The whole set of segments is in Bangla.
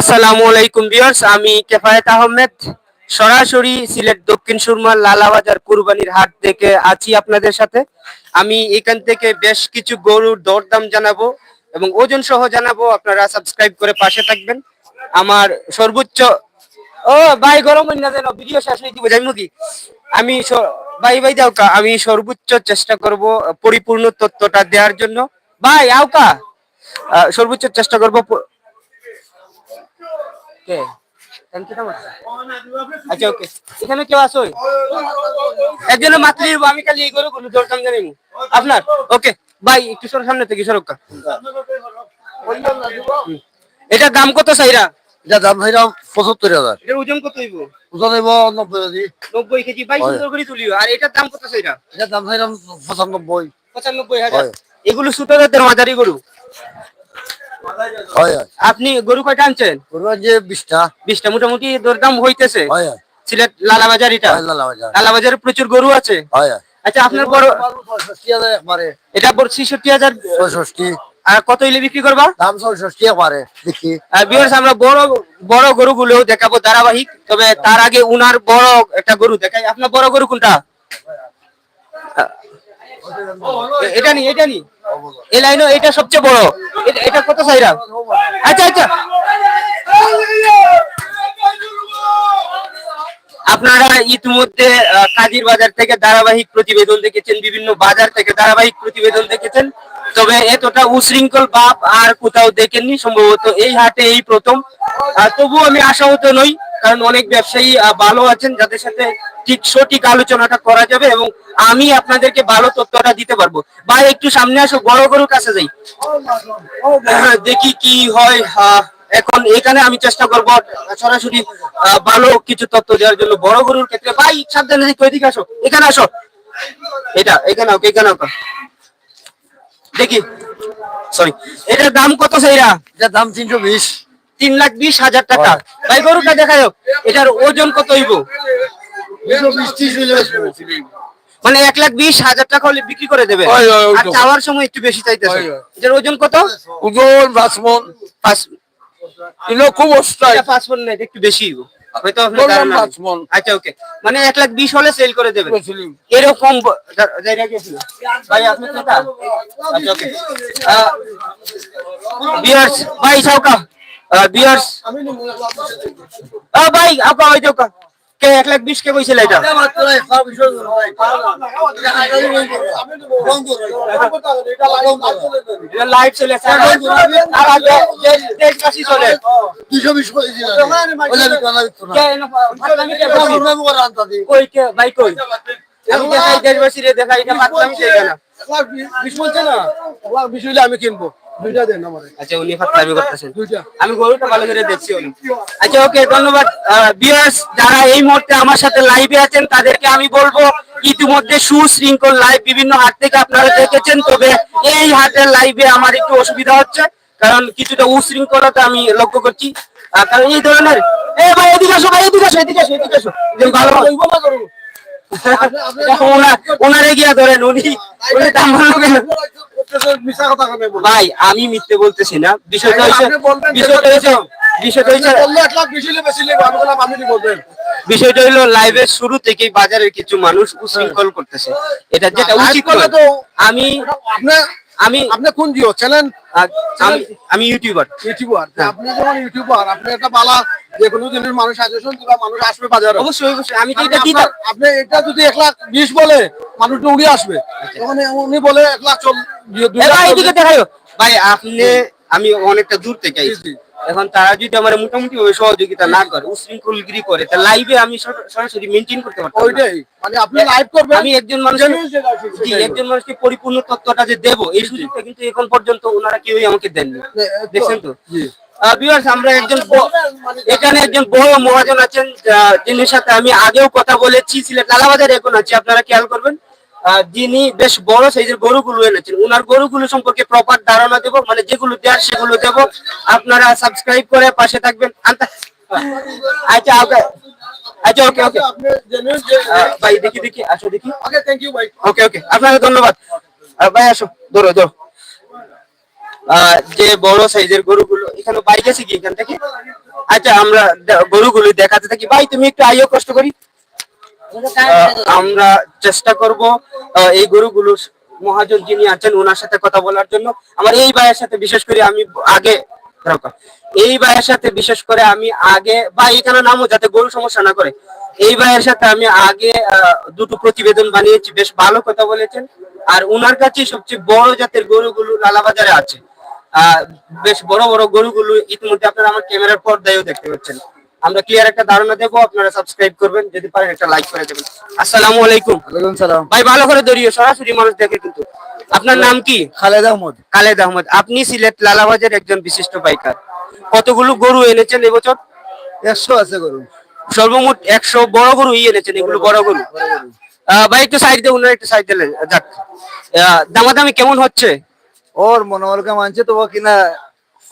আসসালামু আলাইকুম ভিউয়ার্স, আমি কেফায়েত আহমেদ। সরাসরি সিলেট দক্ষিণ সুরমার লালাবাজার কুরবানির হাট থেকে আছি আপনাদের সাথে। আমি এখান থেকে বেশ কিছু গরুর দরদাম জানাব এবং ওজন সহ জানাব, আপনারা সাবস্ক্রাইব করে পাশে থাকবেন। আমার সর্বোচ্চ ও, ভাই, গরম না যেন ভিডিও শেষ হয়ে দিব জানি কি? আমি ভাই ভাই, যাও কা, আমি সর্বোচ্চ চেষ্টা করব পরিপূর্ণ তথ্যটা দেওয়ার জন্য। ভাই আওকা সর্বোচ্চ চেষ্টা করব কে? আচ্ছা ওকে। এখানে কেউ আসো? একজনের মাতৃ আমি খালি এই করে কোনো দরকার জানি। না। আপনার? ওকে ভাই একটু সর সামনে থেকে সরকা এটার দাম কত সাইরা? এটা দাম ভাইরাম পঁচাত্তর হাজার। এটার ওজন কত হইব? ওজন হইব নব্বই কেজি। নব্বই কেজি সুন্দর করে তুলিও। আর এটার দাম কত সাইরা? এটা দাম ভাইরাম পঁচানব্বই। পঁচানব্বই হাজার। এগুলো সুতো জাতের মাঝারি গরু? আপনি গরু কয়টা আনছেন? করবেন যে বিশটা। বিশটা মোটামুটি দরদাম হইতেছে। সিলেট লালাবাজার এটা? লালা বাজার লালাবাজারে প্রচুর গরু আছে। আচ্ছা আপনার বড় এটা ছিষট্টি হাজার ছয়ষষ্টি আর কত হইলে বিক্রি করবা? দাম ছয়ষষ্টি একবারে দেখি। আর বিয়ার্স আমরা বড় বড় গরুগুলো দেখাবো ধারাবাহিক। তবে তার আগে উনার বড় একটা গরু দেখাই। আপনার বড় গরু কোনটা? এটা নি এটা নি। এই এটা সবচেয়ে বড়। এটা- কত সাইরা আচ্ছা আচ্ছা। আপনারা ইতিমধ্যে কাজীর বাজার থেকে ধারাবাহিক প্রতিবেদন দেখেছেন, বিভিন্ন বাজার থেকে ধারাবাহিক প্রতিবেদন দেখেছেন। তবে এতটা উশৃঙ্খল বাপ আর কোথাও দেখেননি, সম্ভবত এই হাটে এই প্রথম। তবুও আমি আশাহত নই। কারণ অনেক ব্যবসায়ী ভালো আছেন, যাদের সাথে ঠিক সঠিক আলোচনাটা করা যাবে এবং আমি আপনাদেরকে ভালো তথ্যটা দিতে পারব। ভাই, একটু সামনে আসো, বড় গরুর কাছে যাই। দেখি কি হয়। এখন এখানে আমি চেষ্টা করব সরাসরি ভালো কিছু তথ্য দেওয়ার জন্য। বড় গরুর ক্ষেত্রে, ভাই, সাবধানে এদিকে আসো, এখানে আসো। এটা, এখানে হোক এখানে হোক দেখি। সরি এটার দাম কত, সেইরা? এটা দাম তিনশো বিশ। তিন লাখ বিশ হাজার টাকা। ভাই গরুটা দেখা যাক এটার ওজন কত হইব? মানে এক লাখ বিশ হাজার টাকা হলে বিক্রি করে দেবে। আর চাওয়ার সময় একটু বেশি চাইতেছে। এটার ওজন কত? ওজন বাসমন। পাঁচ খুব অস্থায়ী। এটা পাঁচ মন না, একটু বেশি। হয়তো নেই। আচ্ছা ওকে। মানে এক লাখ বিশ হলে সেল করে দেবে এরকম ভাই আপনি আচ্ছা ভাই সাউকা। বিয়ার্স ভাই আপা যাওকা কে এক লাখ বিশ কইছিল এটা? লাইভ চলে দেশবাসী চলে। দুশো বিশ দেখাই ফাতলামি কে কেন আমি কিনবো। দুইটা দেন আমার আচ্ছা উনি ফাতলামি করতেছেন। আমি গরুটা ভালো করে দেখছি উনি। আচ্ছা ওকে ধন্যবাদ। ভিউয়ার্স যারা এই মুহূর্তে আমার সাথে লাইভে আছেন তাদেরকে আমি বলব ইতিমধ্যে সুশৃঙ্খল লাইভ বিভিন্ন হাট থেকে আপনারা দেখেছেন তবে এই হাটের লাইভে আমার একটু অসুবিধা হচ্ছে কারণ কিছুটা উশৃঙ্খলতা আমি লক্ষ্য করছি। কারণ এই ধরনের এ ভাই এদিকে আসো ভাই এদিকে আসো এদিকে আসো এদিকে আসো। ভালো ওনারে গিয়া ধরেন উনি। উনি দাম ভালো কেন মিশা কথা কেন ভাই আমি মিথ্যে বলতেছি না। বিষয়টা হচ্ছে বিষয়টা হচ্ছে বিষয়টা হলে লাইভের শুরু থেকেই বাজারের কিছু মানুষ উশৃঙ্খল করতেছে। এটা যেটা উচিত আমি আপনি আমি আপনি কোন জিও চ্যানেল? আমি ইউটিউবার। ইউটিউবার। আপনি যখন ইউটিউবার আপনি একটা বালা যে কোনো জিনিস মানুষ সাজেশন দিবা মানুষ আসবে বাজারে। অবশ্যই অবশ্যই। আমি তো আপনি এটা দিতাম। আপনি এটা যদি এক লাখ বিশ বলে মানুষ তো উড়ে আসবে। তখন উনি বলে এক লাখ চল দুই এ লাখ ভাই চল্লিশ। এদিকে দেখাইও। ভাই আপনি আমি অনেকটা দূর থেকে আইছি। এখন তারা যদি আমার মোটামুটি ভাবে সহযোগিতা না করে উশৃঙ্খলগিরি করে তা লাইভে আমি সরাসরি মেনটেন করতে পারতাম ওইটাই। মানে আপনি লাইভ করবেন আমি একজন মানুষ Genuine যেটা আছে জি একজন মানুষকে পরিপূর্ণ তথ্যটা যে দেবো এই সুযোগটা কিন্তু এখন পর্যন্ত ওনারা কেউই আমাকে দেননি। দেখছেন তো? ভিউয়ার্স আমরা একজন এখানে একজন বড় মহাজন আছেন যিনি সাথে আমি আগেও কথা বলেছি সিলেট লালাবাজার এখন আছি। আপনারা খেয়াল করবেন। যিনি বেশ বড় সাইজের গরুগুলো এনেছেন ওনার গরুগুলো সম্পর্কে প্রপার ধারণা দেবো মানে যেগুলো দেওয়ার সেগুলো দেবো। আপনারা সাবস্ক্রাইব করে পাশে থাকবেন। আচ্ছা ওকে। আচ্ছা ওকে ওকে। আপনি genuine যে ভাই দেখি দেখি আসো দেখি। ওকে থ্যাংক ইউ ভাই ওকে ওকে। আপনাকে ধন্যবাদ। ভাই আসো ধরো যে বড় সাইজের গরুগুলো এখানে বাইক আছে কি এখান থেকে? আচ্ছা আমরা গরুগুলো দেখাতে থাকি। ভাই তুমি একটু আইও কষ্ট করি। আমরা চেষ্টা করব এই গরুগুলো মহাজন যিনি আছেন ওনার সাথে কথা বলার জন্য। আমার এই ভাইয়ের সাথে বিশেষ করে আমি আগে এই ভাইয়ের সাথে বিশেষ করে আমি আগে বা এখানে নামও যাতে গরু সমস্যা না করে। এই ভাইয়ের সাথে আমি আগে দুটো প্রতিবেদন বানিয়েছি বেশ ভালো কথা বলেছেন। আর ওনার কাছে সবচেয়ে বড় জাতের গরুগুলো লালাবাজারে আছে। আহ, বেশ বড় বড় গরুগুলো ইতিমধ্যে আপনারা আমার ক্যামেরার পর্দায়ও দেখতে পাচ্ছেন। আমরা ক্লিয়ার একটা ধারণা দেবো আপনারা সাবস্ক্রাইব করবেন যদি পারেন একটা লাইক করে দেবেন। আসসালামু আলাইকুম। ওয়ালাইকুম সালাম। ভাই ভালো করে সরাসরি মানুষ দেখে কিন্তু। আপনার নাম কি? খালেদ আহমদ। খালেদ আহমদ। আপনি সিলেট লালাবাজার একজন বিশিষ্ট বাইকার। কতগুলো গরু এনেছেন এবছর? একশো আছে গরু। সর্বমোট একশো বড় গরু এনেছেন এগুলো বড় গরু। ভাই একটু সাইড দিয়ে ওনার একটু সাইড দিলেন যাক। দামাদামি কেমন হচ্ছে? ওর মনোবলকে মানছে তো কিনা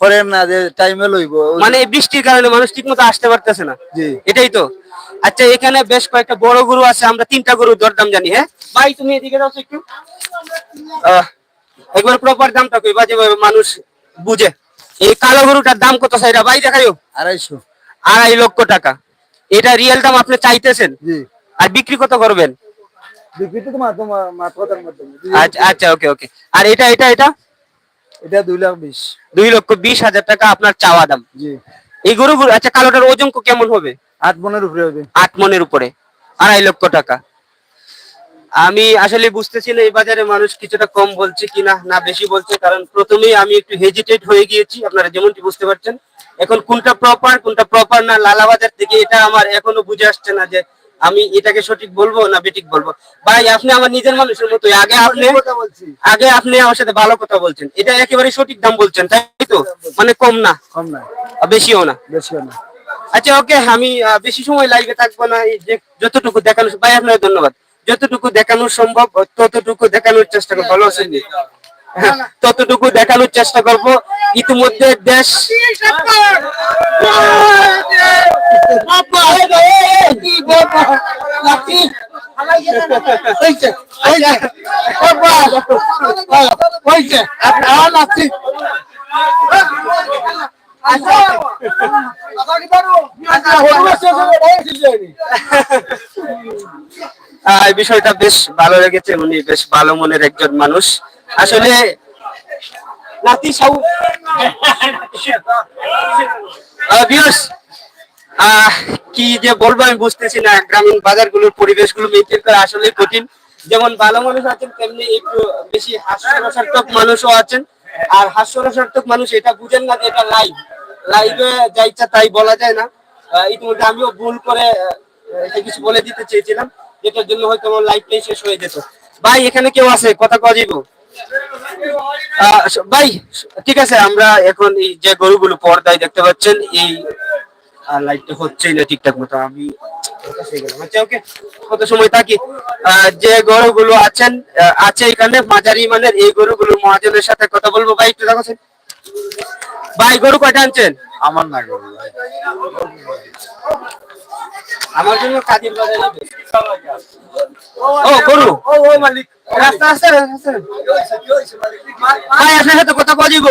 করেন না যে টাইমে লইব মানে এই বৃষ্টির কারণে মানুষ ঠিক মতো আসতে পারতেছে না। এটাই তো। আচ্ছা এখানে বেশ কয়েকটা বড় গরু আছে আমরা তিনটা গরুর দরদাম জানি হ্যাঁ? ভাই তুমি এদিকে যাও একটু। একবার প্রপার দামটা কইবা যেভাবে মানুষ বুঝে। এই কালো গরুটার দাম কত সাইরা ভাই দেখাইও। আড়াইশো। আড়াই লক্ষ টাকা। এটা রিয়েল দাম আপনি চাইতেছেন? আর বিক্রি কত করবেন? আচ্ছা আচ্ছা ওকে ওকে। আর এটা এটা এটা? এটা দুই লাখ বিশ। দুই লক্ষ বিশ হাজার টাকা আপনার চাওয়া দাম। জি। এই গরুগুলো আচ্ছা কালোটার ওজন কেমন হবে? আট মনের উপরে হবে। আট মনের উপরে। আড়াই লক্ষ টাকা। আমি আসলে বুঝতেছি না এই বাজারে মানুষ কিছুটা কম বলছে কিনা না বেশি বলছে কারণ প্রথমেই আমি একটু হেজিটেট হয়ে গিয়েছি আপনারা যেমনটি বুঝতে পারছেন। এখন কোনটা প্রপার কোনটা প্রপার না লালা বাজার থেকে এটা আমার এখনও বুঝে আসছে না যে আমি এটাকে সঠিক বলব না বেঠিক বলব? ভাই আপনি আমার নিজের মানুষের মতো আগে আপনি আগে আপনি আমার সাথে ভালো কথা বলছেন। এটা একেবারে সঠিক দাম বলছেন তাই তো? মানে কম না। কম না। বেশিও না। বেশি না। আচ্ছা ওকে আমি বেশি সময় লাইভে থাকব না। যে যতটুকু দেখানো ভাই আপনার ধন্যবাদ। যতটুকু দেখানো সম্ভব ততটুকু দেখানোর চেষ্টা করব। ভালো আছেন? হ্যাঁ, ততটুকু দেখানোর চেষ্টা করব। ইতিমধ্যে দেশ বিষয়টা বেশ ভালো লেগেছে। উনি বেশ ভালো মনের একজন মানুষ। আসলে নাতি সাউ আহ, কি যে বলব আমি বুঝতেছি না। গ্রামীণ বাজারগুলোর পরিবেশগুলো মেনটেন করা আসলে কঠিন। যেমন ভালো মানুষ আছেন তেমনি একটু বেশি হাস্যরসাত্মক মানুষও আছেন। আর হাস্যরসাত্মক মানুষ এটা বুঝেন না যে এটা লাইভ লাইভে যা ইচ্ছা তাই বলা যায় না। ইতিমধ্যে আমিও ভুল করে কিছু বলে দিতে চেয়েছিলাম। যেটার জন্য হয়তো আমার লাইভটাই শেষ হয়ে যেত। ভাই এখানে কেউ আছে? কথা কওয়া যাইব? ভাই ঠিক আছে আমরা এখন এই যে গরুগুলো পর্দায় দেখতে পাচ্ছেন এই লাইটটা হচ্ছেই না ঠিকঠাক মতো আমি। আচ্ছা ওকে কত সময় থাকি? যে গরুগুলো আছেন আছে এখানে মাঝারি মানের এই গরুগুলো মহাজনের সাথে কথা বলব। ভাই একটু দেখো ভাই গরু কয়টা আনছেন? আমার না গরু আমার জন্য কাজের ও গরু? ও ও মালিক। রাস্তা আছে ভাই আপনার সাথে কথা কওয়া যাইব?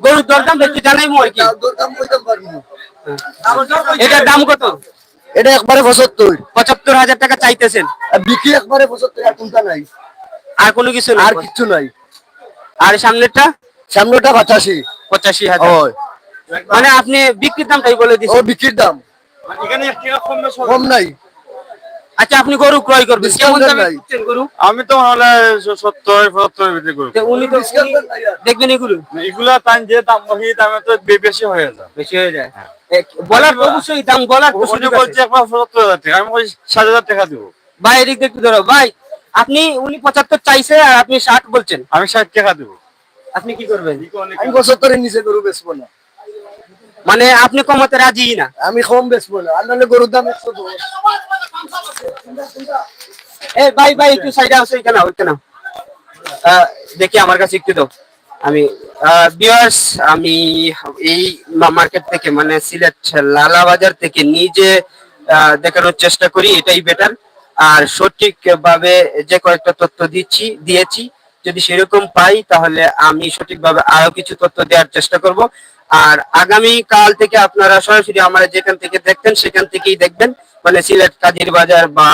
গরুর দরদাম একটু জানাইবো আর কি। দাম এটার দাম কত? এটা একবারে পঁচাত্তর। পঁচাত্তর হাজার টাকা চাইতেছেন। আর বিক্রি একবারে পঁচাত্তর আর কোনটা নাই? আর কোনো কিছু না আর কিচ্ছু নাই। আর সামনেরটা? সামনেটা পঁচাশি। পঁচাশি হাজার। মানে আপনি বিক্রির দামটাই বলে ও দিচ্ছেন বিক্রির দাম। কম নাই। আচ্ছা আপনি গরু ক্রয় করবেন। কেমন দামে গরু? আমি তো হলে 70 75 উনি তো দেখবেন এগুলো? এগুলো তান যে দাম ওই দামে তো বেশি হয়ে যায়। বেশি হয়ে যায়। হ্যাঁ। বলার অবশ্যই দাম বলার একবার টাকা আমি বলছি হাজার টাকা দেব। ভাই এদিক দেখতে ধরো। ভাই আপনি উনি 75 চাইছে আর আপনি 60 বলছেন। আমি 60 টাকা দেব। আপনি কি করবেন? আমি 75 এর নিচে গরু বেচবো না। মানে আপনি কমাতে রাজি না। আমি কম বেচবো না। আর নাহলে গরুর দাম 110 এই ভাই ভাই, একটু সাইডে আসো এখানে, ওইখানে। দেখি আমার কাছে একটু দাও। আমি বিয়ার্স আমি এই মার্কেট থেকে মানে সিলেট লালা বাজার থেকে নিজে দেখানোর চেষ্টা করি, এটাই বেটার আর সঠিকভাবে যে কয়েকটা তথ্য দিচ্ছি, দিয়েছি যদি সেরকম পাই, তাহলে আমি সঠিকভাবে আরও কিছু তথ্য দেওয়ার চেষ্টা করব। আর আগামী কাল থেকে আপনারা সরাসরি আমার যেখান থেকে দেখতেন, সেখান থেকেই দেখবেন। মানে সিলেট কাজির বাজার বা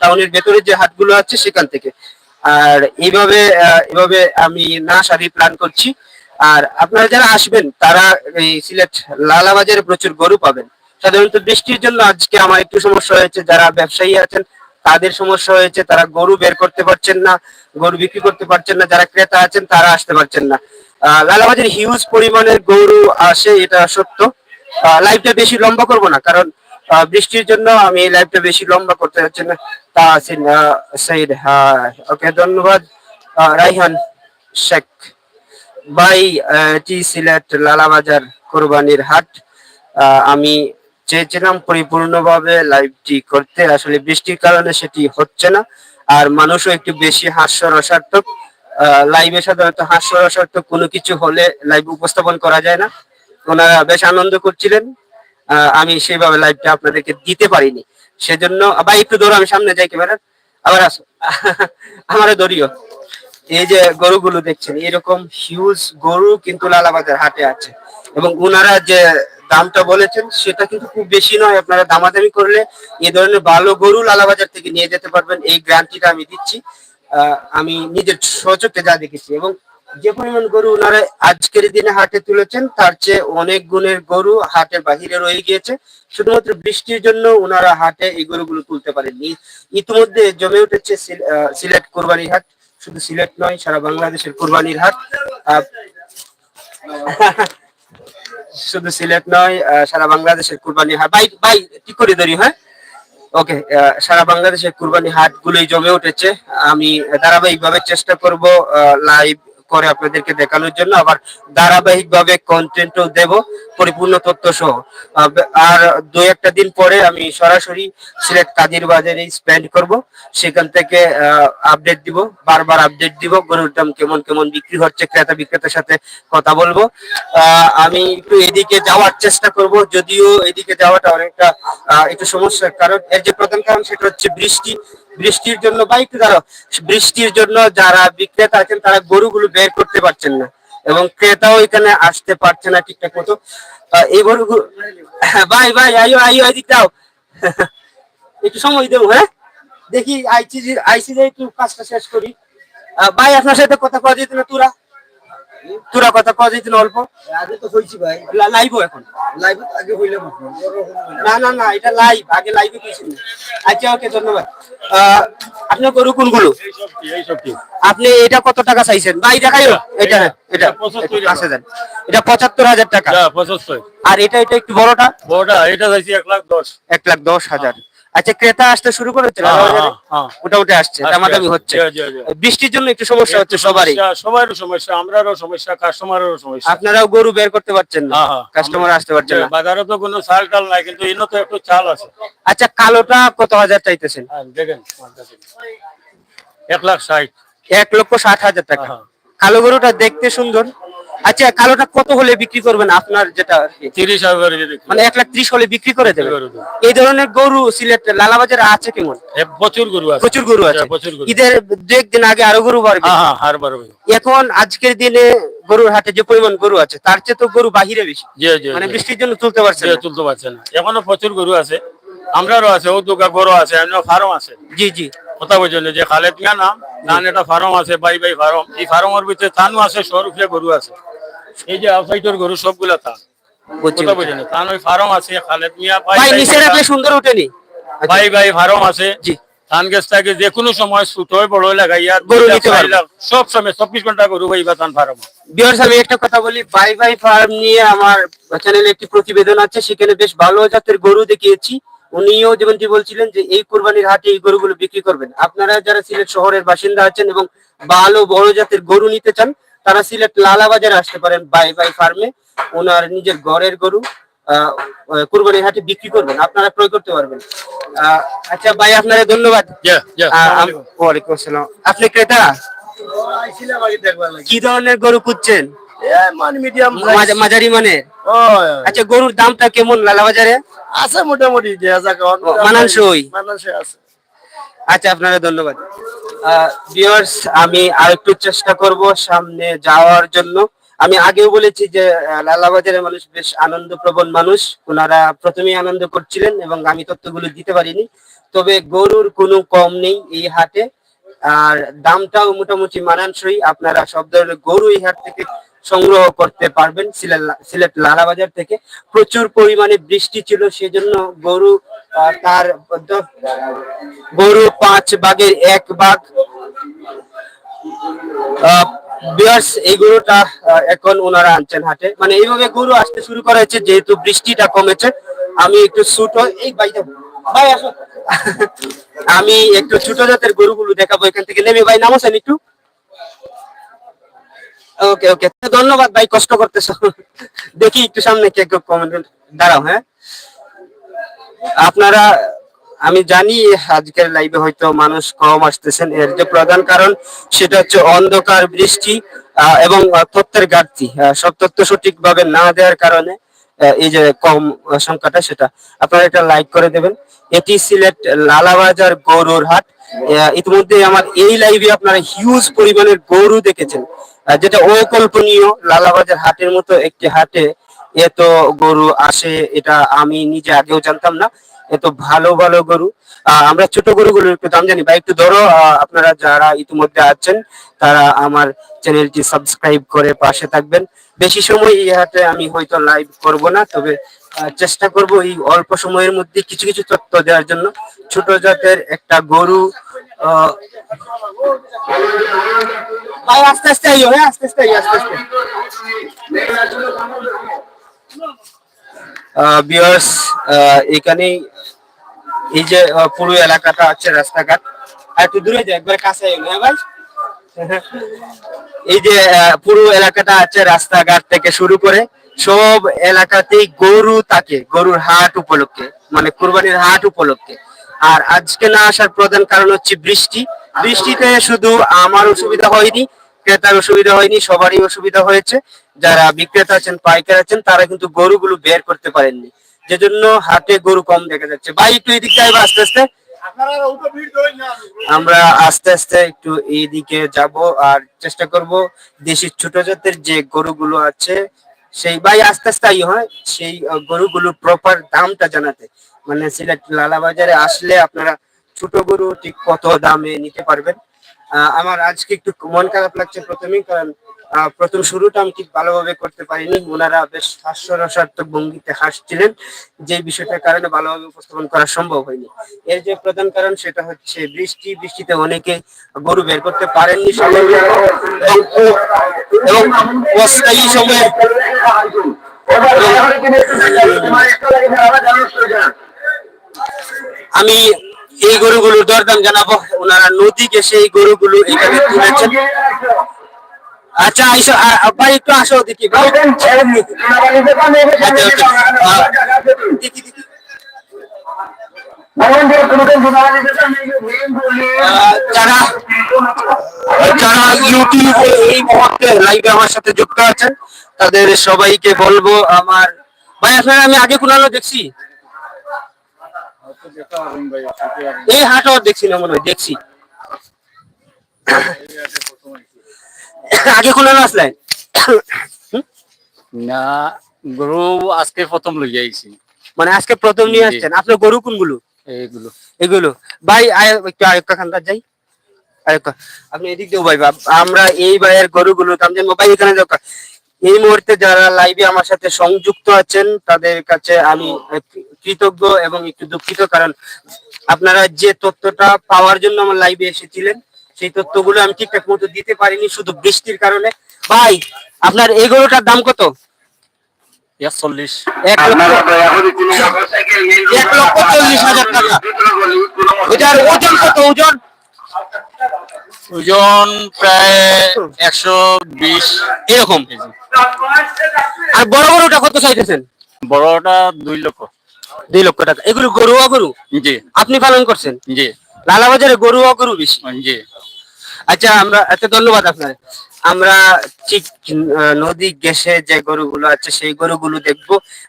টাউনের ভেতরে যে হাটগুলো আছে, সেখান থেকে। আর এইভাবে এভাবে আমি না সারি প্ল্যান করছি। আর আপনারা যারা আসবেন, তারা এই সিলেট লালাবাজারে প্রচুর গরু পাবেন। সাধারণত বৃষ্টির জন্য আজকে আমার একটু সমস্যা হয়েছে, যারা ব্যবসায়ী আছেন তাদের সমস্যা হয়েছে, তারা গরু বের করতে পারছেন না, গরু বিক্রি করতে পারছেন না, যারা ক্রেতা আছেন তারা আসতে পারছেন না। লালাবাজারে হিউজ পরিমাণের গরু আসে, এটা সত্য। লাইভটা বেশি লম্বা করব না, কারণ বৃষ্টির জন্য আমি লাইভটা বেশি লম্বা করতে হচ্ছে না। তা আছেন সাইড হ্যাঁ ওকে, ধন্যবাদ। রাইহান শেখ, বাই টি সিলেট লালাবাজার কোরবানির হাট। আমি চেয়েছিলাম পরিপূর্ণভাবে লাইভটি করতে, আসলে বৃষ্টির কারণে সেটি হচ্ছে না। আর মানুষও একটু বেশি হাস্যরসাত্মক। লাইভে সাধারণত হাস্যরসাত্মক কোনো কিছু হলে লাইভ উপস্থাপন করা যায় না। ওনারা বেশ আনন্দ করছিলেন। আমি সেইভাবে লাইভটা আপনাদেরকে দিতে পারিনি। সেজন্য বা একটু দৌড়, আমি সামনে যাই ক্যামেরা আবার আসো। আমারও দৌড়িও। এই যে গরুগুলো দেখছেন, এরকম হিউজ গরু কিন্তু লালাবাজার হাটে আছে। এবং ওনারা যে দামটা বলেছেন, সেটা কিন্তু খুব বেশি নয়। আপনারা দামাদামি করলে এ ধরনের ভালো গরু লালাবাজার থেকে নিয়ে যেতে পারবেন। এই গ্যারান্টিটা আমি দিচ্ছি। আমি নিজের সচক্ষে যা দেখেছি। এবং যে পরিমাণ গরু ওনারা আজকের দিনে হাটে তুলেছেন, তার চেয়ে অনেক গুণের গরু হাটের বাহিরে রয়ে গিয়েছে। শুধুমাত্র বৃষ্টির জন্য ওনারা হাটে এই গরুগুলো তুলতে পারেননি। ইতিমধ্যে জমে উঠেছে সিলেট কোরবানির হাট। শুধু সিলেট নয়, সারা বাংলাদেশের কোরবানির হাট। শুধু সিলেট নয় সারা বাংলাদেশের কুরবানি হাট বাই বাই ঠিক করে ধরি হ্যাঁ? ওকে সারা বাংলাদেশের কুরবানি হাট গুলোই জমে উঠেছে। আমি ধারাবাহিক ভাবে চেষ্টা করব লাইভ করে আপনাদেরকে দেখানোর জন্য। আবার ধারাবাহিক ভাবে কন্টেন্টও দেব পরিপূর্ণ তথ্য সহ। আর দু একটা দিন পরে আমি সরাসরি সিলেট কাদির বাজারে স্পেন্ড করব। সেখান থেকে আপডেট দিব, বারবার আপডেট দিব, গরুর দাম কেমন কেমন বিক্রি হচ্ছে, ক্রেতা বিক্রেতার সাথে কথা বলব। আমি একটু এদিকে যাওয়ার চেষ্টা করব, যদিও এদিকে যাওয়াটা অনেকটা একটু সমস্যার কারণ। এর যে প্রধান কারণ সেটা হচ্ছে বৃষ্টি। বৃষ্টির জন্য বা একটু ধরো বৃষ্টির জন্য যারা বিক্রেতা আছেন, তারা গরুগুলো বের করতে পারছেন না এবং ক্রেতাও এখানে আসতে পারছে না ঠিকঠাক মতো। এই গরুগুলো ভাই ভাই, আইও আইও, এদিক দাও একটু সময় দেবো হ্যাঁ? দেখি আইসি আইসি একটু কাজটা শেষ করি। ভাই, আপনার সাথে কথা কওয়া যেত না তোরা? তোরা কথা কওয়া যেত না অল্প? আগে তো হয়েছি ভাই। লাইভও এখন? লাইভ আগে হইলে না না। না এটা লাইভ আগে লাইভে কইছেন আচ্ছা ওকে ধন্যবাদ। আপনার গরু কোনগুলো? আপনি এটা কত টাকা চাইছেন? ভাই দেখাইও এটা এটা এটা পঁচাত্তর হাজার। টাকা। পঁচাত্তর। আর এটা এটা একটু বড়টা? বড়টা এটা চাইছি এক লাখ দশ। এক লাখ দশ হাজার। আচ্ছা ক্রেতা আসতে শুরু করেছে হ্যাঁ? হ্যাঁ, হ্যাঁ। মোটামুটি আসছে দামাদামি হচ্ছে। বৃষ্টির জন্য একটু সমস্যা হচ্ছে সবারই সবারও সমস্যা আমরারও সমস্যা কাস্টমারেরও সমস্যা আপনারাও গরু বের করতে পারছেন না। কাস্টমার আসতে পারছেন না বাজারে তো কোনো চাল টাল নাই কিন্তু এনে তো একটু চাল আছে আচ্ছা কালোটা কত হাজার চাইতেছেন দেখেন এক লাখ ষাট এক লক্ষ ষাট হাজার টাকা। কালো গরুটা দেখতে সুন্দর আচ্ছা কালোটা কত হলে বিক্রি করবেন আপনার যেটা তিরিশ হাজার মানে এক লাখ ত্রিশ হলে বিক্রি করে দেবেন? এই ধরনের গরু সিলেট লালাবাজারে আছে কেমন? প্রচুর গরু আছে। প্রচুর গরু আছে। হ্যাঁ, প্রচুর ঈদের দু একদিন আগে আরও গরু বাড়বে। হ্যাঁ হ্যাঁ হার বারো এখন আজকের দিনে গরুর হাটে যে পরিমাণ গরু আছে তার চেয়ে তো গরু বাহিরে বেশি। মানে বৃষ্টির জন্য তুলতে পারছে না। তুলতে পারছে না। এখনও প্রচুর গরু আছে। আমরারও আছে ও দুগা গরু আছে এমনি ফার্ম আছে। জি জি। কথা বলছেন যে খালেদ মিয়া নাম নান এটা ফার্ম আছে বাই বাই ফার্ম। এই ফার্মের ভিতরে তানও আছে সরুফিয়া গরু আছে। এই যে আউটসাইডের গরু সবগুলা তা কথা তান ওই ফার্ম আছে খালেদ মিয়া ভাই নিচে রাখলে সুন্দর ওঠেনি আচ্ছা, বাই বাই ফার্ম আছে। জি। ধান যে কোনো সময় ছোট বড় লাগাইয়া গরু নিতে সব সময় চব্বিশ ঘণ্টা গরু বাইবা তান ফার্ম। বিহার আমি একটা কথা বলি বাই বাই ফার্ম নিয়ে আমার চ্যানেলে একটি প্রতিবেদন আছে সেখানে বেশ ভালো জাতের গরু দেখিয়েছি। উনিও যেমনটি বলছিলেন যে এই কোরবানির হাটে এই গরুগুলো বিক্রি করবেন। আপনারা যারা সিলেট শহরের বাসিন্দা আছেন এবং ভালো বড় জাতের গরু নিতে চান তারা সিলেট লালা বাজারে আসতে পারেন বাই বাই ফার্মে। ওনার নিজের ঘরের গরু কোরবানির হাটে বিক্রি করবেন। আপনারা ক্রয় করতে পারবেন। আহ, আচ্ছা ভাই আপনারা ধন্যবাদ। ওয়ালাইকুম আসসালাম। আপনি ক্রেতা? আইছিলাম আগে দেখবার লাগে। কি ধরনের গরু খুঁজছেন? মানে মিডিয়াম মাঝারি মানে? ও আচ্ছা গরুর দামটা কেমন লালা বাজারে আছে মোটামুটি মানানসই। মানানসই আছে। আচ্ছা আপনারা ধন্যবাদ। ভিউয়ার্স আমি আরেকটু চেষ্টা করব সামনে যাওয়ার জন্য। আমি আগেও বলেছি যে লালাবাজারের মানুষ বেশ আনন্দপ্রবণ মানুষ। ওনারা প্রথমেই আনন্দ করছিলেন এবং আমি তথ্যগুলো দিতে পারিনি। তবে গরুর কোনো কম নেই এই হাটে। আর দামটাও মোটামুটি মানানসই। আপনারা সব ধরনের গরু এই হাট থেকে সংগ্রহ করতে পারবেন সিলেট লালাবাজার থেকে। প্রচুর পরিমাণে বৃষ্টি ছিল, সেজন্য গরু তার গরু পাঁচ ভাগের এক বিয়ার্স, এই গরুটা এখন ওনারা আনছেন হাটে। মানে এইভাবে গরু আসতে শুরু করেছে, যেহেতু বৃষ্টিটা কমেছে, আমি একটু ছোট, এই ভাই আমি একটু ছোট জাতের গরুগুলো দেখাবো, এখান থেকে। নেমে ভাই নামছেন একটু। ওকে ওকে ধন্যবাদ ভাই, কষ্ট করতেছ। দেখি একটু সামনে কে কমেন্ট দাঁড়াও হ্যাঁ। আপনারা, আমি জানি আজকের লাইভে হয়তো মানুষ কম আসতেছেন। এর যে প্রধান কারণ, সেটা হচ্ছে অন্ধকার বৃষ্টি এবং তথ্যের ঘাটতি। সব তথ্য সঠিকভাবে না দেওয়ার কারণে এই যে কম সংখ্যাটা সেটা। আপনারা এটা লাইক করে দেবেন। এটি সিলেট লালাবাজার গরুর হাট ইতিমধ্যে আমার এই লাইভে আপনারা হিউজ পরিমাণের গরু দেখেছেন। যেটা অকল্পনীয়, লালাবাজার হাটের মতো একটি হাটে এত গরু আসে, এটা আমি নিজে আগেও জানতাম না, এত ভালো ভালো গরু। আমরা ছোট গরুগুলোর একটু দাম জানি। বা একটু ধরো আপনারা যারা ইতিমধ্যে আছেন, তারা আমার চ্যানেলটি সাবস্ক্রাইব করে পাশে থাকবেন। বেশি সময় এই হাটে আমি হয়তো লাইভ করব না, তবে চেষ্টা করব এই অল্প সময়ের মধ্যে কিছু কিছু তথ্য দেওয়ার জন্য। ছোট জাতের একটা গরু ভাই, আস্তে আস্তে আইও হ্যাঁ আস্তে আস্তে আইও, আস্তে আস্তে। বিয়ার্স এখানেই এই যে পুরো এলাকাটা আছে রাস্তাঘাট। আর একটু দূরে যাই একবার কাছে আইও হ্যাঁ ভাই? এই যে পুরো এলাকাটা আছে রাস্তাঘাট থেকে শুরু করে সব এলাকাতেই গরু থাকে, গরুর হাট উপলক্ষে মানে কুরবানির হাট উপলক্ষে। আর আজকে না আসার প্রধান কারণ হচ্ছে বৃষ্টি। বৃষ্টিতে শুধু আমার অসুবিধা হয়নি ক্রেতার অসুবিধা হয়নি সবারই অসুবিধা হয়েছে। যারা বিক্রেতা আছেন পাইকার আছেন তারা কিন্তু গরুগুলো বের করতে পারেননি। যে জন্য হাটে গরু কম দেখা যাচ্ছে। ভাই একটু এদিক যাইবা আস্তে আস্তে। আমরা আস্তে আস্তে একটু এইদিকে যাব আর চেষ্টা করব দেশি ছোট জাতের যে গরুগুলো আছে সেই ভাই আস্তে আস্তে হয়? সেই আহ, গরুগুলোর প্রপার দামটা জানাতে। মানে সিলেট লালা বাজারে আসলে আপনারা ছোট গরু ঠিক কত দামে নিতে পারবেন? আমার আজকে একটু মন খারাপ লাগছে প্রথমেই, কারণ প্রথম শুরুটা আমি ঠিক ভালোভাবে করতে পারিনি। ওনারা বেশ হাস্যরসাত্মক ভঙ্গিতে হাসছিলেন, যে বিষয়টার কারণে ভালোভাবে উপস্থাপন করা সম্ভব হয়নি। এর যে প্রধান কারণ সেটা হচ্ছে বৃষ্টি। বৃষ্টিতে অনেকে গরু বের করতে পারেননি সময়ে আমি এই গরুগুলোর দরদাম জানাব। ওনারা নদী গেছে এই গরুগুলো এখানে তুলেছেন। আচ্ছা আইসো, আ- আ- ভাই, একটু আসো দেখি দেখি দেখি যারা যারা ইউটিউবে এই মুহূর্তে লাইভে আমার সাথে যুক্ত আছেন, তাদের সবাইকে বলব আমার ভাই আসলে আমি আগে কোনালো দেখছি? এই হাট দেখছি না মনে হয় দেখছি। আগে কোনালো আসলেন না গরু আজকে প্রথম লই আইছি। মানে আজকে প্রথম নিয়ে আসছেন? আপনার গরু কোনগুলো? এইগুলো। এগুলো। ভাই আয়- একটু আরেকটা খান্দার যাই। আরেকটা। আপনি এদিক দিয়ে ভাই আমরা এই ভাইয়ের গরুগুলো দাম জানব। ভাই এখানে এই মুহূর্তে যারা লাইভে আমার সাথে সংযুক্ত আছেন তাদের কাছে আমি কৃতজ্ঞ এবং একটু দুঃখিত কারণ আপনারা যে তথ্যটা পাওয়ার জন্য আমার লাইভে এসেছিলেন সেই তথ্যগুলো আমি ঠিকঠাক মতো দিতে পারিনি শুধু বৃষ্টির কারণে। ভাই আপনার এই গরুটার দাম কত? চল্লিশ এক লক্ষ চল্লিশ হাজার টাকা। এটার ওজন কত? ওজন ওজন প্রায় একশো বিশ। এরকম। আর বড় গরুটা কত চাইতেছেন? বড়টা দুই লক্ষ। দুই লক্ষ টাকা। এগুলো গরু গরু? জি। আপনি পালন করছেন? জি। লালাবাজারে গরু বেশি? জি। আচ্ছা আমরা এত ধন্যবাদ আপনার। আমরা ঠিক নদী গ্যাসে যে গরুগুলো আছে সেই গরুগুলো দেখব।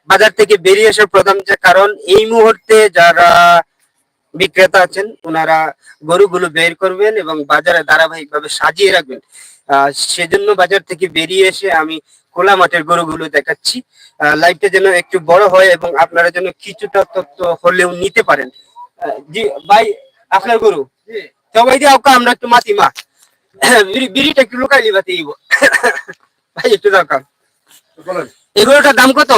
বাজার থেকে বেরিয়ে আসার প্রধান যে কারণ এই মুহূর্তে যারা বিক্রেতা আছেন ওনারা গরুগুলো বের করবেন এবং বাজারে ধারাবাহিক ভাবে সাজিয়ে রাখবেন। সেজন্য বাজার থেকে বেরিয়ে এসে আমি খোলা মাঠের গরুগুলো দেখাচ্ছি। লাইভটা যেন একটু বড় হয় এবং আপনারা যেন কিছুটা তথ্য হলেও নিতে পারেন। জি ভাই আপনার গরু? সবাই দিয়ে আউকা আমরা একটু মাতি মা। বিড়ি- বিড়িটা একটু লুকাই লিবাতে দিব ভাই একটু দরকার এই গরুটার দাম কত?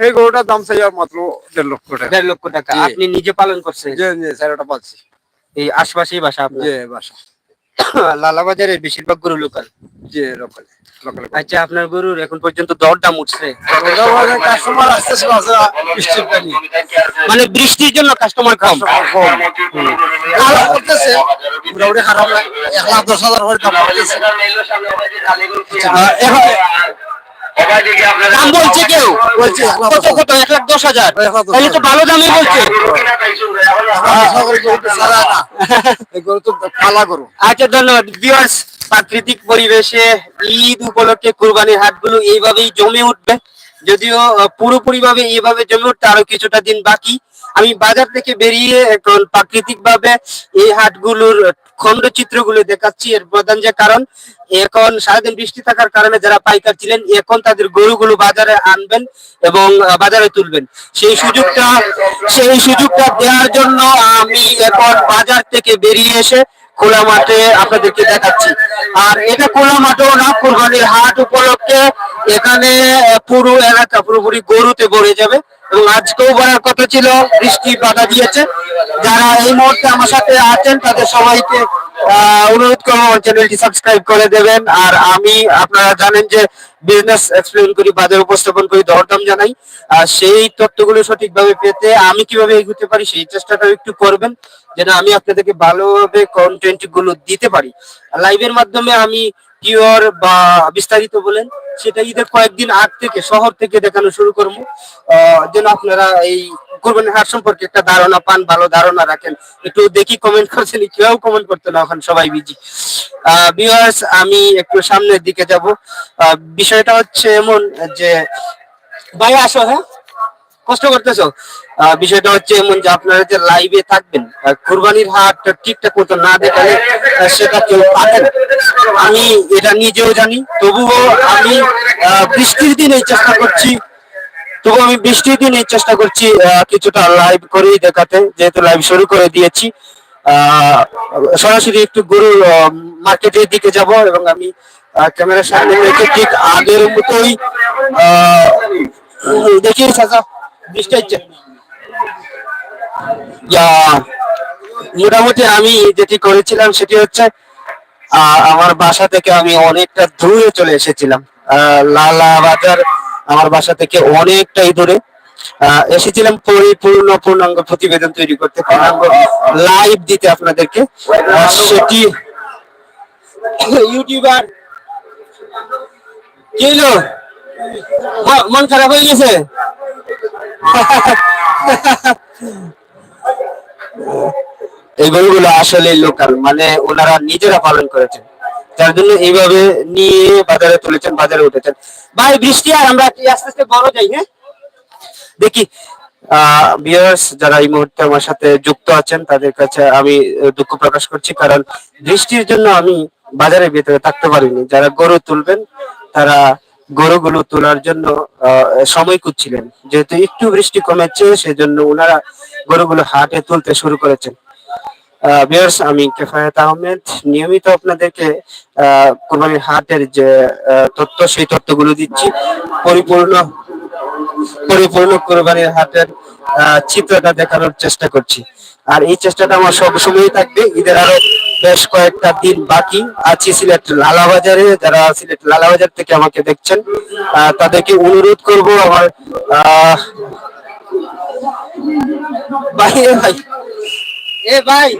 এই গরুটার দাম চাই আর মাত্র দেড় লক্ষ টাকা। দেড় লক্ষ টাকা। আপনি নিজে পালন করছেন? যে স্যারটা পাচ্ছি এই আশপাশেই বাসা আপনার? যে বাসা। লালাবাজারের বেশিরভাগ গরু লোকাল লোকাল আচ্ছা আপনার গরুর এখন পর্যন্ত দর দাম উঠছে কাস্টমার আসতেছে মানে বৃষ্টির জন্য কাস্টমার কম? খারাপ করতেছে মোটামুটি খারাপ এক লাখ দশ হাজার দাম দাম বলছে কেউ? বলছে কত কত? এক লাখ দশ হাজার। তাহলে তো ভালো দামই বলছে। তো পালা গরু আচ্ছা ধন্যবাদ। ভিউয়ার্স প্রাকৃতিক পরিবেশে ঈদ উপলক্ষে কুরবানির হাটগুলো এইভাবেই জমে উঠবে। যদিও পুরোপুরি ভাবে এইভাবে জমে উঠতে আরও কিছুটা দিন বাকি। আমি বাজার থেকে বেরিয়ে এখন প্রাকৃতিক ভাবে এই হাটগুলোর খণ্ডচিত্রগুলো দেখাচ্ছি। এর প্রধান যে কারণ, এখন সারাদিন বৃষ্টি থাকার কারণে যারা পাইকার ছিলেন, এখন তাদের গরুগুলো বাজারে আনবেন এবং বাজারে তুলবেন। সেই সুযোগটা সেই সুযোগটা দেওয়ার জন্য আমি এখন বাজার থেকে বেরিয়ে এসে খোলা মাঠে আপনাদেরকে দেখাচ্ছি। আর এটা খোলা মাঠেও না, কোরবানির হাট উপলক্ষে এখানে পুরো এলাকা পুরোপুরি গরুতে ভরে যাবে। এবং আজকেও ভরার কথা ছিল, বৃষ্টি বাধা দিয়েছে। যারা এই মুহূর্তে আমার সাথে আছেন, তাদের সবাইকে অনুরোধ করব আমার চ্যানেলটি সাবস্ক্রাইব করে দেবেন। আর আমি, আপনারা জানেন যে বিজনেস এক্সপ্লেন করি, বাজার উপস্থাপন করি, দরদাম জানাই। আর সেই তথ্যগুলো সঠিকভাবে পেতে আমি কীভাবে এগোতে পারি, সেই চেষ্টাটা একটু করবেন, যেন আমি আপনাদেরকে ভালোভাবে কন্টেন্টগুলো দিতে পারি। লাইভের মাধ্যমে আমি পিওর বা বিস্তারিত বলেন, সেটা ঈদের কয়েকদিন আগ থেকে শহর থেকে দেখানো শুরু করব। যেন আপনারা এই কোরবানির হাট সম্পর্কে একটা ধারণা পান, ভালো ধারণা রাখেন। একটু দেখি কমেন্ট করছেন, কেউ কমেন্ট করতে না এখন সবাই বিজি ভিউয়ার্স আমি একটু সামনের দিকে যাব। বিষয়টা হচ্ছে এমন যে, ভাই আসো হ্যাঁ? কষ্ট করতেছো? বিষয়টা হচ্ছে এমন যে আপনারা যে লাইভে থাকবেন কুরবানির হাট ঠিকঠাক মতো না দেখালে সেটা কেউ পাবেন আমি এটা নিজেও জানি, তবুও আমি বৃষ্টির দিন চেষ্টা করছি তবু আমি বৃষ্টির দিন এই চেষ্টা করছি কিছুটা লাইভ করেই দেখাতে, যেহেতু লাইভ শুরু করে দিয়েছি। সরাসরি একটু গরু মার্কেটের দিকে যাব এবং আমি ক্যামেরার সামনে ঠিক আগের মতোই দেখি চাচা বৃষ্টি মোটামুটি আমি যেটি করেছিলাম সেটি হচ্ছে আমার বাসা থেকে আমি অনেকটা দূরে চলে এসেছিলাম। লালা বাজার আমার বাসা থেকে অনেকটাই দূরে। এসেছিলাম পরিপূর্ণ পূর্ণাঙ্গ প্রতিবেদন তৈরি করতে, পূর্ণাঙ্গ লাইভ দিতে আপনাদেরকে। সেটি ইউটিউবার কি? মন খারাপ হয়ে গেছে? এই গরুগুলো আসলে লোকাল মানে ওনারা নিজেরা পালন করেছেন। যার জন্য এইভাবে নিয়ে বাজারে তুলেছেন, বাজারে উঠেছেন। ভাই, বৃষ্টি আর আমরা আস্তে আস্তে বড় যাই হ্যাঁ? দেখি যারা এই মুহূর্তে আমার সাথে যুক্ত আছেন, তাদের কাছে আমি দুঃখ প্রকাশ করছি। কারণ বৃষ্টির জন্য আমি বাজারের ভিতরে থাকতে পারিনি। যারা গরু তুলবেন, তারা গরুগুলো তোলার জন্য সময় খুঁজছিলেন। যেহেতু একটু বৃষ্টি কমেছে, সেজন্য ওনারা গরুগুলো হাটে তুলতে শুরু করেছেন। আমি কেফায়েত আহমেদ। নিয়মিত আপনাদেরকে কোরবানির হাটের যে তথ্য, সেই তথ্যগুলো দিচ্ছি। পরিপূর্ণ পরিপূর্ণ কোরবানির হাটের চিত্রটা দেখানোর চেষ্টা করছি। আর এই চেষ্টাটা আমার সব সময় থাকবে। ঈদের আরও বেশ কয়েকটা দিন বাকি আছি সিলেট লালাবাজারে। যারা সিলেট লালাবাজার থেকে আমাকে দেখছেন তাদেরকে অনুরোধ করব আমার আহ, ভাই এ ভাই। এ ভাই।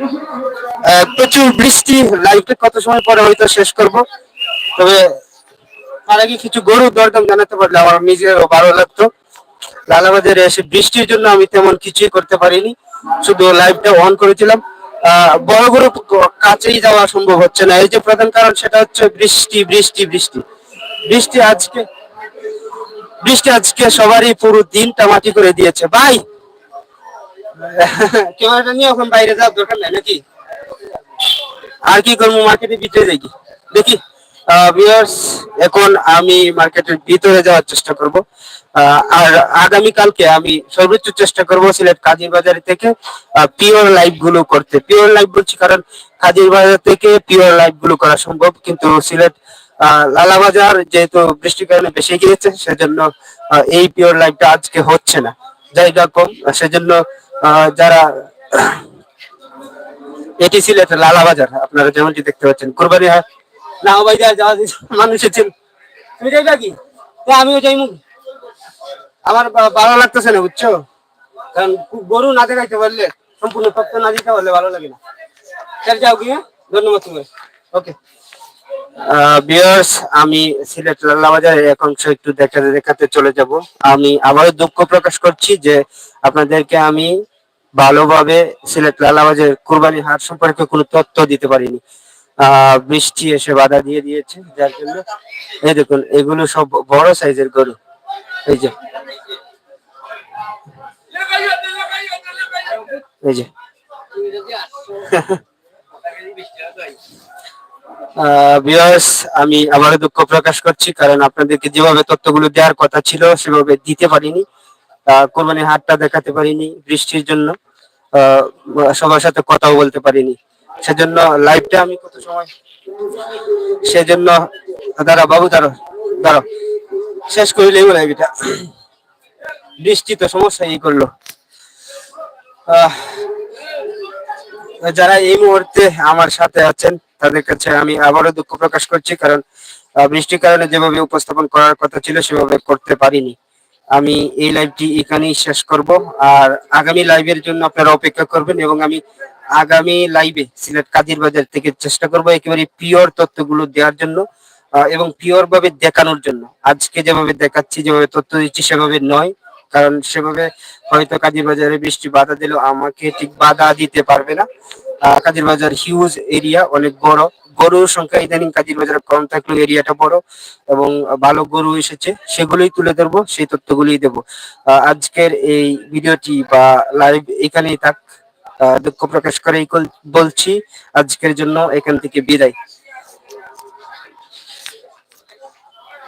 প্রচুর বৃষ্টি লাইভটা কত সময় পরে হয়তো শেষ করব। তবে তার আগে কিছু গরু দরদাম জানাতে পারলে আমার নিজেরও ভালো লাগতো। লালাবাজারে এসে বৃষ্টির জন্য আমি তেমন কিছুই করতে পারিনি শুধু লাইভটা অন করেছিলাম। বড় বড় কাছেই যাওয়া সম্ভব হচ্ছে না। এই যে প্রধান কারণ সেটা হচ্ছে বৃষ্টি বৃষ্টি বৃষ্টি। বৃষ্টি আজকে বৃষ্টি আজকে সবারই পুরো দিনটা মাটি করে দিয়েছে। ভাই! ক্যামেরাটা নিয়ে এখন বাইরে যাওয়ার দরকার নাই নাকি? আর কি করব মার্কেটে বিচে দেখি দেখি। ভিউয়ার্স এখন আমি মার্কেটের ভিতরে যাওয়ার চেষ্টা করব। আর আগামী কালকে আমি সর্বোচ্চ চেষ্টা করব সিলেট কাজীর বাজার থেকে পিওর লাইভগুলো করতে। পিওর লাইভ বলছি কারণ কাজীর বাজার থেকে পিওর লাইভগুলো করা সম্ভব। কিন্তু সিলেট আহ, লালাবাজার যেহেতু বৃষ্টির কারণে বেশি গিয়েছে সেজন্য এই পিওর লাইভটা আজকে হচ্ছে না। জায়গা কম সেজন্য যারা এটি সিলেট লালাবাজার আপনারা যেমনটি দেখতে পাচ্ছেন কোরবানি ভাই যা মানুষের ছিল। তুমি যাইবা কি? তো আমিও যাইমু। আমার ভালো লাগতেছে না বুঝছ? কারণ গরু না দেখাইতে পারলে সম্পূর্ণ তথ্য না দিতে পারলে ভালো লাগে না। স্যার যাও কি? ধন্যবাদ তুমি ওকে। বিয়ার্স আমি সিলেট লালাবাজারের এক অংশ একটু দেখাতে দেখাতে চলে যাব। আমি আবারও দুঃখ প্রকাশ করছি যে আপনাদেরকে আমি ভালোভাবে সিলেট লালাবাজারের কুরবানি হাট সম্পর্কে কোনো তথ্য দিতে পারিনি। বৃষ্টি এসে বাধা দিয়ে দিয়েছে, যার জন্য এই দেখুন, এগুলো সব বড় সাইজের গরু। এই যে। এই যে। আমি আবারও দুঃখ প্রকাশ করছি, কারণ আপনাদেরকে যেভাবে তথ্যগুলো দেওয়ার কথা ছিল, সেভাবে দিতে পারিনি কোরবানির হাটটা দেখাতে পারিনি বৃষ্টির জন্য সবার সাথে কথাও বলতে পারিনি। সেজন্য লাইভটা আমি কত সময়? সেজন্য দাঁড়া বাবু দাঁড়ো দাঁড়ো শেষ করিলেই লাইভটা বৃষ্টি তো সমস্যা এই করল? যারা এই মুহূর্তে আমার সাথে আছেন, তাদের কাছে আমি আবারও দুঃখ প্রকাশ করছি, কারণ বৃষ্টির কারণে যেভাবে উপস্থাপন করার কথা ছিল, সেভাবে করতে পারিনি। আমি এই লাইভটি এখানেই শেষ করব, আর আগামী লাইভের জন্য আপনারা অপেক্ষা করবেন, এবং আমি আগামী লাইভে সিলেট কাদির বাজার থেকে চেষ্টা করব একেবারে পিওর তথ্যগুলো দেওয়ার জন্য এবং পিওর ভাবে দেখানোর জন্য। আজকে যেভাবে দেখাচ্ছি, যেভাবে তথ্য দিচ্ছি, সেভাবে নয়। কারণ সেভাবে হয়তো কাজীর বাজারে বৃষ্টি বাধা দিলেও আমাকে ঠিক বাধা দিতে পারবে না। কাজীর বাজার হিউজ এরিয়া অনেক বড়। গরুর সংখ্যা ইদানিং কাজীর বাজারে কম থাকলেও এরিয়াটা বড় এবং ভালো গরু এসেছে, সেগুলোই তুলে ধরবো, সেই তথ্যগুলোই দেবো। আজকের এই ভিডিওটি বা লাইভ এখানেই থাক। দুঃখ প্রকাশ করে বলছি। আজকের জন্য এখান থেকে বিদায়।